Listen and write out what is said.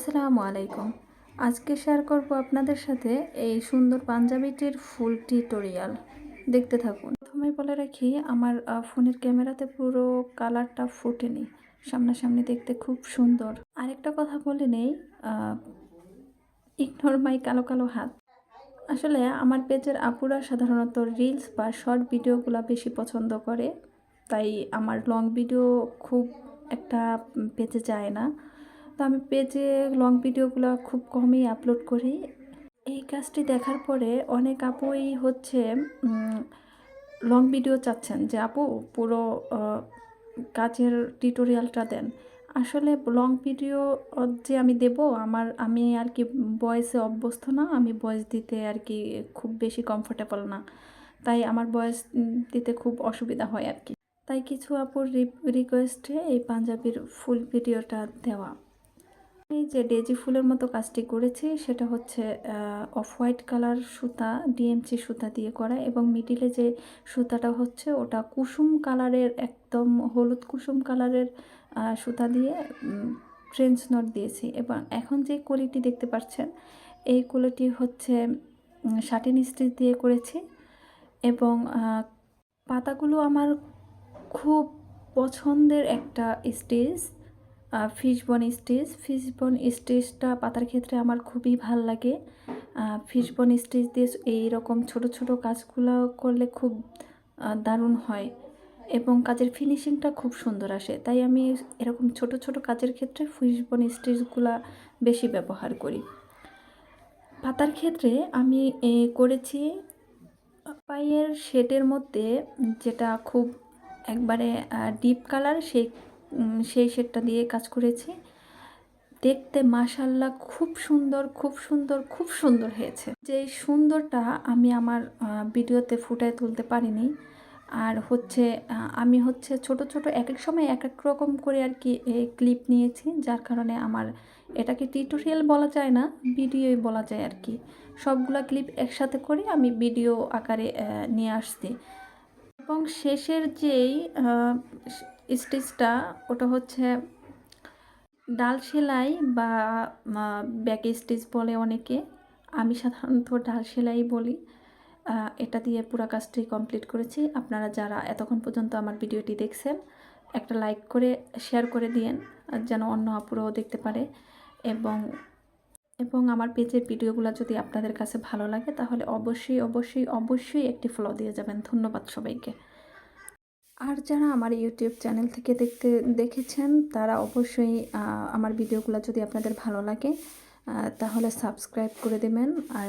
আসসালামু আলাইকুম। আজকে শেয়ার করব আপনাদের সাথে এই সুন্দর পাঞ্জাবিটির ফুল টিউটোরিয়াল দেখতে থাকুন। প্রথমে বলে রাখি, আমার ফোনের ক্যামেরাতে পুরো কালারটা ফুটেনি। সামনাসামনি দেখতে খুব সুন্দর। আরেকটা কথা বলে নেই ইগনোর মাই কালো কালো হাত। আসলে আমার পেজের আপুরা সাধারণত রিলস বা শর্ট ভিডিওগুলো বেশি পছন্দ করে। তাই আমার লং ভিডিও খুব একটা পেজে যায় না। তো আমি পেজে লং ভিডিওগুলো খুব কমই আপলোড করি। এই কাজটি দেখার পরে অনেক আপুই হচ্ছে লং ভিডিও চাচ্ছেন যে, আপু, পুরো কাজের টিউটোরিয়ালটা দেন। আসলে লং ভিডিও যে আমি দেব, আমার, আমি আর কি ভয়েসে অভ্যস্ত না, আমি ভয়েস দিতে আর কি খুব বেশি কমফোর্টেবল না। তাই আমার ভয়েস দিতে খুব অসুবিধা হয় আর কি। তাই কিছু আপুর রিকোয়েস্টে এই পাঞ্জাবির ফুল ভিডিওটা দেওয়া। এই যে ডেজি ফুলের মতো কাজটি করেছি, সেটা হচ্ছে অফ হোয়াইট কালার সুতা, ডিএমসি সুতা দিয়ে করা এবং মিডিলে যে সুতাটা হচ্ছে, ওটা কুসুম কালারের, একদম হলুদ কুসুম কালারের সুতা দিয়ে ফ্রেঞ্চ নট দিয়েছি। এবং এখন যে কোয়ালিটি দেখতে পাচ্ছেন, এই কোয়ালিটি হচ্ছে শাটিন স্টিচ দিয়ে করেছি এবং পাতাগুলো আমার খুব পছন্দের একটা স্টেজ ফিশবন স্টেজ ফিশবন স্টেজটা পাতার ক্ষেত্রে আমার খুবই ভালো লাগে। ফিশবন স্টেজ দিয়ে এই রকম ছোট ছোট কাজগুলো করলে খুব দারুণ হয় এবং কাজের ফিনিশিংটা খুব সুন্দর আসে। তাই আমি এরকম ছোট ছোট কাজের ক্ষেত্রে ফিশবন স্টেজগুলো বেশি ব্যবহার করি। পাতার ক্ষেত্রে আমি করেছি পায়ের শেডের মধ্যে যেটা খুব একবারে ডিপ কালার সেই সেই শেডটা দিয়ে কাজ করেছি। দেখতে মাশাল্লাহ খুব সুন্দর খুব সুন্দর খুব সুন্দর হয়েছে। যে সুন্দরটা আমি আমার ভিডিওতে ফুটায় তুলতে পারিনি। আর হচ্ছে আমি হচ্ছে ছোট ছোট এক এক সময় এক এক রকম করে আর কি ক্লিপ নিয়েছি, যার কারণে আমার এটাকে টিউটোরিয়াল বলা যায় না, ভিডিওই বলা যায় আর কি। সবগুলা ক্লিপ একসাথে করে আমি ভিডিও আকারে নিয়ে আসছি। এবং শেষের যেই স্টিচটা ওটা হচ্ছে ডাল সেলাই বা ব্যাক স্টিচ বলে অনেকে। আমি সাধারণত ডাল সেলাই বলি। এটা দিয়ে পুরো কাজটি কমপ্লিট করেছি। আপনারা যারা এতক্ষণ পর্যন্ত আমার ভিডিওটি দেখছেন, একটা লাইক করে, শেয়ার করে দিয়েন যেন অন্য আপুরাও দেখতে পারে। এবং এবং আমার পেজের ভিডিওগুলো যদি আপনাদের কাছে ভালো লাগে, তাহলে অবশ্যই অবশ্যই অবশ্যই একটি ফলো দিয়ে যাবেন। ধন্যবাদ সবাইকে। আর যারা আমার ইউটিউব চ্যানেল থেকে দেখতে, দেখেছেন, তারা অবশ্যই আমার ভিডিওগুলো যদি আপনাদের ভালো লাগে তাহলে সাবস্ক্রাইব করে দেবেন। আর